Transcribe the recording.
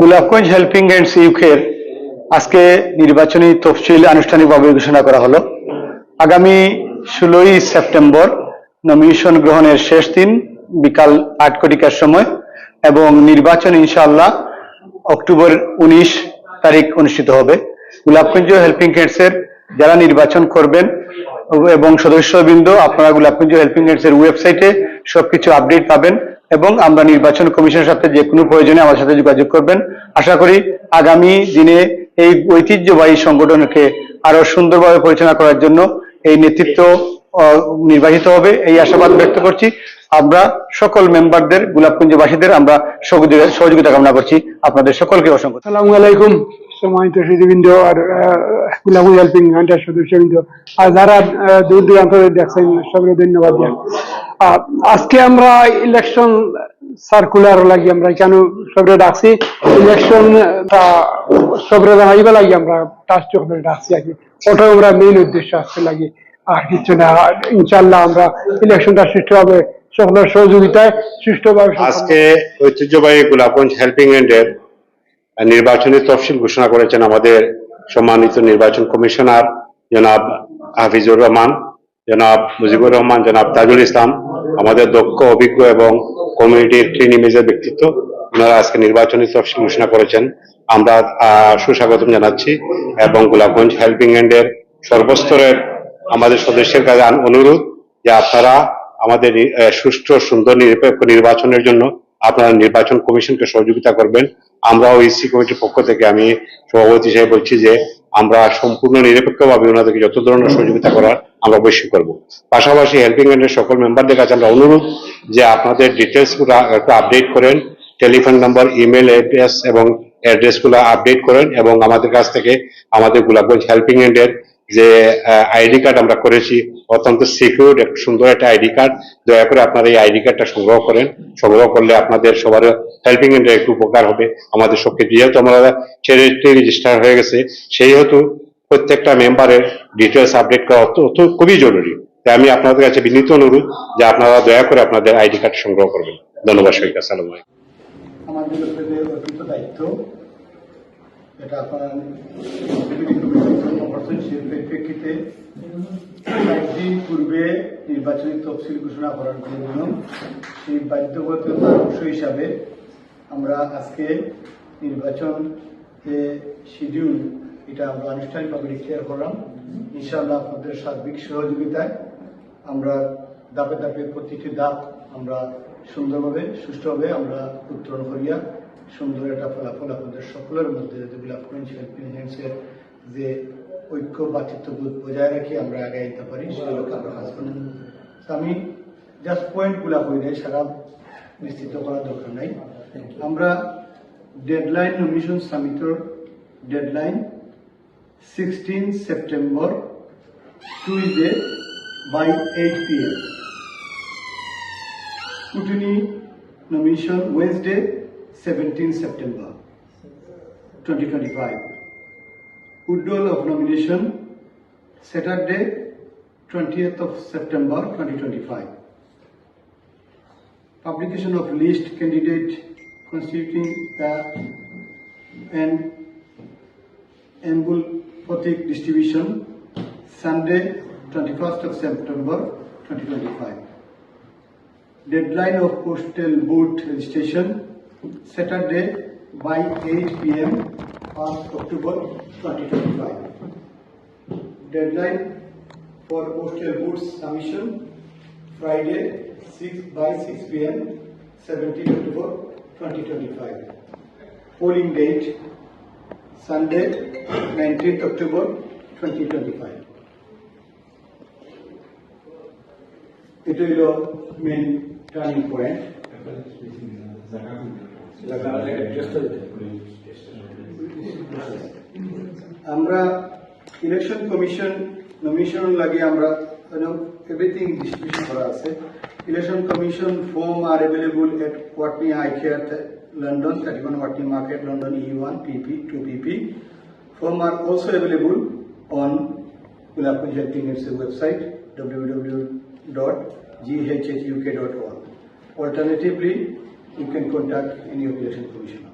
Golapganj helping hands ইউকের আজকে নির্বাচনী তফসিল আনুষ্ঠানিকভাবে ঘোষণা করা হলো। আগামী ষোলোই সেপ্টেম্বর নমিনেশন গ্রহণের শেষ দিন, বিকাল আট কোটিকার সময়, এবং নির্বাচন ইনশাআল্লাহ অক্টোবর উনিশ তারিখ অনুষ্ঠিত হবে। গোলাপগঞ্জ হেল্পিং হ্যান্ডসের যারা নির্বাচন করবেন এবং সদস্যবৃন্দ, আপনারা গোলাপগঞ্জ হেল্পিং হ্যান্ডসের ওয়েবসাইটে সবকিছু আপডেট পাবেন। এবং আমরা নির্বাচন কমিশনের সাথে যে কোনো প্রয়োজনে আমার সাথে যোগাযোগ করবেন। আশা করি আগামী দিনে এই ঐতিহ্যবাহী সংগঠনকে আরও সুন্দরভাবে পরিচালনা করার জন্য এই নেতৃত্ব নির্বাচিত হবে এই আশাবাদ ব্যক্ত করছি। আমরা সকল মেম্বারদের, গোলাপগঞ্জবাসীদের আমরা সহযোগিতা কামনা করছি। আপনাদের সকলকে অসংখ্য সালামু আলাইকুম। সম্মানিত সুদীবৃন্দ আর গুলাবু হেল্পিং সদস্যবৃন্দ। আর যারা দূর দূরান্ত দেখছেন সবাই ধন্যবাদ আজকে আমরা ইলেকশন সার্কুলার লাগি, আমরা কেন সবরে ডাকছি? ইলেকশন সবরে জানাইবা লাগি, আমরা টাস্ট করে ডাকছি আর কি। ওটা আমরা মেইন উদ্দেশ্য আজকে লাগি। আর কিছু না ইনশাল্লাহ আমরা ইলেকশনটা সুষ্ঠুভাবে সকলের সহযোগিতায় সুষ্ঠুভাবে আজকে ঐতিহ্যবাহী গোলাপগঞ্জ হেল্পিং নির্বাচনী তফসিল ঘোষণা করেছেন আমাদের সম্মানিত নির্বাচন কমিশনার জনাব হাফিজুর রহমান, জনাব মুজিবুর রহমান, জনাব তাজুল ইসলাম। আমাদের দক্ষ, অভিজ্ঞ এবং কমিউনিটির ট্রেন ইমেজের ব্যক্তিত্ব। ওনারা আজকে নির্বাচনী তফসিল ঘোষণা করেছেন। আমরা সুস্বাগতম জানাচ্ছি এবং গোলাপগঞ্জ হেল্পিং হ্যান্ডের সর্বস্তরের আমাদের সদস্যের কাছে অনুরোধ যে আপনারা আমাদের সুষ্ঠু, সুন্দর, নিরপেক্ষ নির্বাচনের জন্য আপনারা নির্বাচন কমিশনকে সহযোগিতা করবেন। আমরা ইসি কমিটির পক্ষ থেকে আমি সভাপতি হিসেবে বলছি যে, আমরা সম্পূর্ণ নিরপেক্ষভাবে ওনাদেরকে যত ধরনের সহযোগিতা করার আমরা অবশ্যই করব। পাশাপাশি হেল্পিং হ্যান্ডের সকল মেম্বারদের কাছে আমরা অনুরোধ যে, আপনাদের ডিটেলসগুলো একটু আপডেট করেন টেলিফোন নাম্বার ইমেল অ্যাড্রেস এবং অ্যাড্রেসগুলো আপডেট করেন এবং আমাদের কাছ থেকে আমাদের গোলাপগঞ্জ হেল্পিং হ্যান্ডের যে আইডি কার্ড আমরা করেছি। অত্যন্ত সিকিউর একটা সুন্দর একটা আইডি কার্ড। দয়া করে আপনারা এই আইডি কার্ডটা সংগ্রহ করেন। সংগ্রহ করলে আপনাদের সবার হেল্পিং হ্যান্ডের একটু উপকার হবে। আমাদের সবকে, যেহেতু আমরা চ্যারিটি রেজিস্টার হয়ে গেছে সেই হেতু প্রত্যেকটা মেম্বারের ডিটেলস আপডেট করা খুবই জরুরি। তাই আমি আপনাদের কাছে বিনীত অনুরোধ যে আপনারা দয়া করে আপনাদের আইডি কার্ড সংগ্রহ করবেন। ধন্যবাদ সবাইকে, আসসালামু আমাদের দায়িত্ব, এটা আপনারা করছেন সেই পরিপ্রেক্ষিতে একদিন পূর্বে নির্বাচনী তফসিল ঘোষণা করার জন্য সেই বাধ্যবাধকতার অংশ হিসাবে আমরা আজকে নির্বাচন যে শিডিউল এটা আমরা আনুষ্ঠানিকভাবে ডিক্লেয়ার করলাম। ইনশাআল্লাহ আপনাদের সার্বিক সহযোগিতায় আমরা দাপে দাপে প্রতিটি দাপ আমরা সুন্দরভাবে, সুষ্ঠুভাবে আমরা উত্তরণ করিয়া সুন্দর একটা ফলাফল আপনাদের সকলের মধ্যে ফ্রেন্স হেল্পিং হ্যান্ডসের যে ঐক্য বাতৃত্ববোধ বজায় রাখি আমরা আগে যেতে পারি সেগুলোকে আমরা কাজ করি আমি জাস্ট পয়েন্টগুলা কই নাই সারা নিশ্চিত করার দরকার নাই আমরা deadline nomination সামিটর deadline sixteen September Tuesday by eight P by 8 p.m. Scrutiny nomination Wednesday, 17 September 2025. Withdrawal of nomination Saturday, 20th of September 2025. Publication of list candidate constituting the and emblematic distribution Sunday, 21st of September 2025. Deadline of postal vote registration Saturday by 8 p.m. on October 2025. Deadline for postal vote submission Friday 6 by 6 p.m. 17 October 2025. Polling date Sunday 19th October 2025. এটা হলো main turning point আমরা election commission nomination লাগে আমরা everything distribution করা আছে election commission form are available at Watney I care London thirty one Watney market London E one PP two PP form are also available on Form are also available on Gulabganj Helping Hands website www.ghhuk.org. Alternatively, you can contact any of the election commissioner.